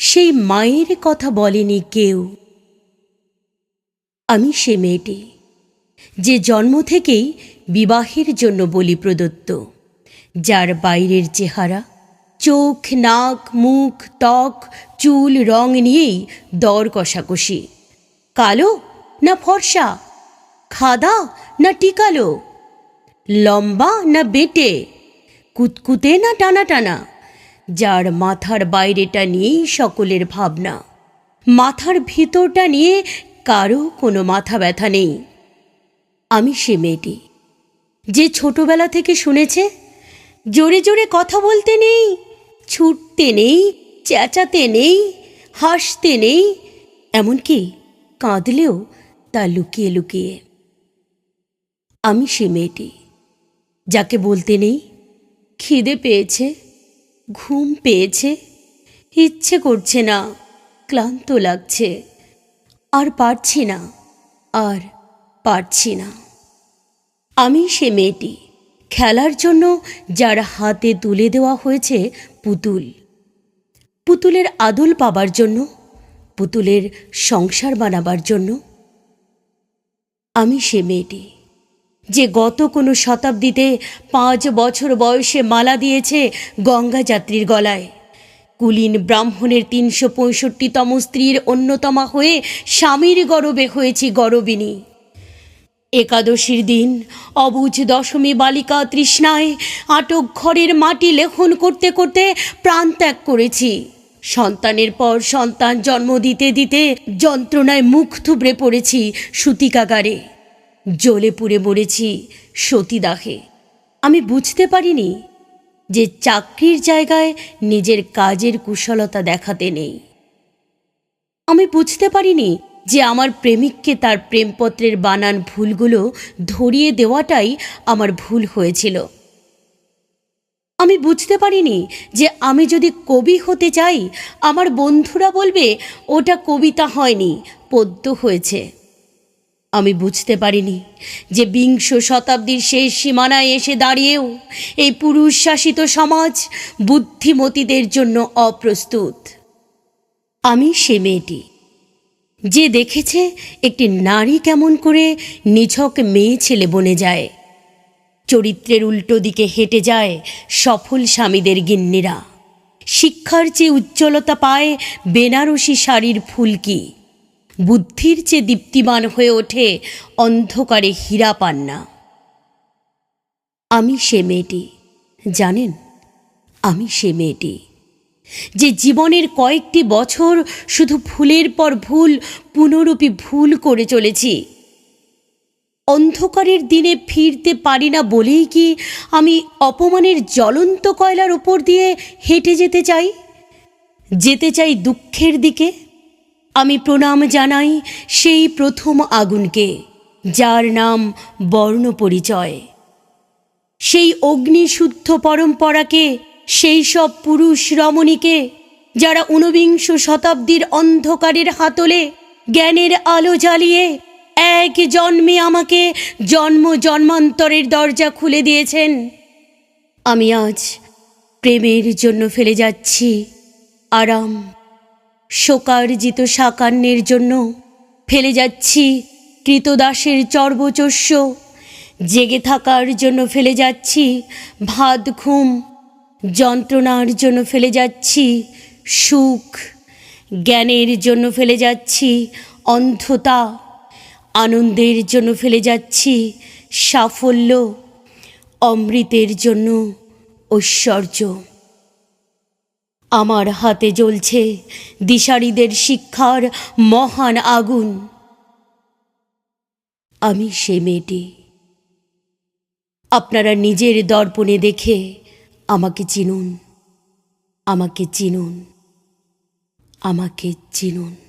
সেই মায়ের কথা বলেনি কেউ। আমি সে মেয়েটি, যে জন্ম থেকেই বিবাহের জন্য বলি প্রদত্ত, যার বাইরের চেহারা, চোখ, নাক, মুখ, ত্বক, চুল, রং নিয়েই দর কষাকষি। কালো না ফর্সা, খাদা না টিকালো, লম্বা না বেটে, কুতকুতে না টানা টানা যার মাথার বাইরেটা নিয়েই সকলের ভাবনা। মাথার ভিতরটা নিয়ে কারও কোনো মাথা ব্যথা নেই। আমি সে মেয়েটি। যে ছোটবেলা থেকে শুনেছে, জোরে জোরে কথা বলতে নেই, ছুটতে নেই, চেঁচাতে নেই, হাসতে নেই, এমনকি কাঁদলেও তা লুকিয়ে লুকিয়ে। আমি সে মেয়েটি, যাকে বলতে নেই, খিদে পেয়েছে ঘুম পেয়েছে। ইচ্ছে করছে না, ক্লান্ত লাগছে। আর পারছি না, আর পারছি না। আমি সে মেয়েটি, খেলার জন্য যার হাতে তুলে দেওয়া হয়েছে পুতুল। পুতুলের আদল পাবার জন্য, পুতুলের সংসার বানাবার জন্য। আমি সে মেয়েটি যে গত কোনো শতাব্দীতে পাঁচ বছর বয়সে মালা দিয়েছে গঙ্গা যাত্রীর গলায়। কুলীন ব্রাহ্মণের তিনশো পঁয়ষট্টিতম স্ত্রীর অন্যতমা হয়ে স্বামীর গরবে হয়েছি গরবিনী। একাদশীর দিন অবুঝ দশমী বালিকা তৃষ্ণায় আটক ঘরের মাটি লেখন করতে করতে প্রাণ ত্যাগ করেছি। সন্তানের পর সন্তান জন্ম দিতে দিতে যন্ত্রণায় মুখ থুবড়ে পড়েছি সুতিকাগারে। জ্বলে পুড়ে মরেছি সতীদাহে। আমি বুঝতে পারিনি যে চাকরির জায়গায় নিজের কাজের কুশলতা দেখাতে নেই। আমি বুঝতে পারিনি যে আমার প্রেমিককে তার প্রেমপত্রের বানান ভুলগুলো ধরিয়ে দেওয়াটাই আমার ভুল হয়েছিল। আমি বুঝতে পারিনি যে আমি যদি কবি হতে চাই, আমার বন্ধুরা বলবে, ওটা কবিতা হয়নি, পদ্য হয়েছে। আমি বুঝতে পারিনি যে বিংশ শতাব্দীর শেষ সীমানায় এসে দাঁড়িয়েও এই পুরুষ শাসিত সমাজ বুদ্ধিমতীদের জন্য অপ্রস্তুত। আমি সে মেয়েটি, যে দেখেছে একটি নারী কেমন করে নিছক মেয়ে ছেলে বনে যায়, চরিত্রের উল্টো দিকে হেঁটে যায় সফল স্বামীদের গিন্নিরা। শিক্ষার চেয়ে উজ্জ্বলতা পায় বেনারসি শাড়ির ফুলকি। বুদ্ধির চেয়ে দীপ্তিমান হয়ে ওঠে অন্ধকারে হীরা পান্না। আমি সে মেয়েটি, জানেন? আমি সে মেয়েটি, যে জীবনের কয়েকটি বছর শুধু ভুলের পর ভুল পুনরূপী ভুল করে চলেছি। অন্ধকারের দিনে ফিরতে পারি না বলেই কি আমি অপমানের জ্বলন্ত কয়লার ওপর দিয়ে হেঁটে যেতে চাই? যেতে চাই দুঃখের দিকে? আমি প্রণাম জানাই সেই প্রথম আগুনকে, যার নাম বর্ণ পরিচয় সেই অগ্নিশুদ্ধ পরম্পরাকে, সেই সব পুরুষ রমণীকে, যারা ঊনবিংশ শতাব্দীর অন্ধকারের হাতলে জ্ঞানের আলো জ্বালিয়ে এক জন্মে আমাকে জন্ম জন্মান্তরের দরজা খুলে দিয়েছেন। আমি আজ প্রেমের জন্য ফেলে যাচ্ছি, আরাম। শোকার্জিত সাকান্যের জন্য ফেলে যাচ্ছি কৃতদাসের চর্বচস্য। জেগে থাকার জন্য ফেলে যাচ্ছি ভাত, ঘুম, যন্ত্রণার জন্য ফেলে যাচ্ছি সুখ। জ্ঞানের জন্য ফেলে যাচ্ছি অন্ধতা। আনন্দের জন্য ফেলে যাচ্ছি সাফল্য। অমৃতের জন্য ঐশ্বর্য। আমার হাতে জ্বলছে দিশারিদের শিক্ষার মহান আগুন। আমি সে মেয়েটি। আপনারা নিজের দর্পণে দেখে আমাকে চিনুন। আমাকে চিনুন। আমাকে চিনুন।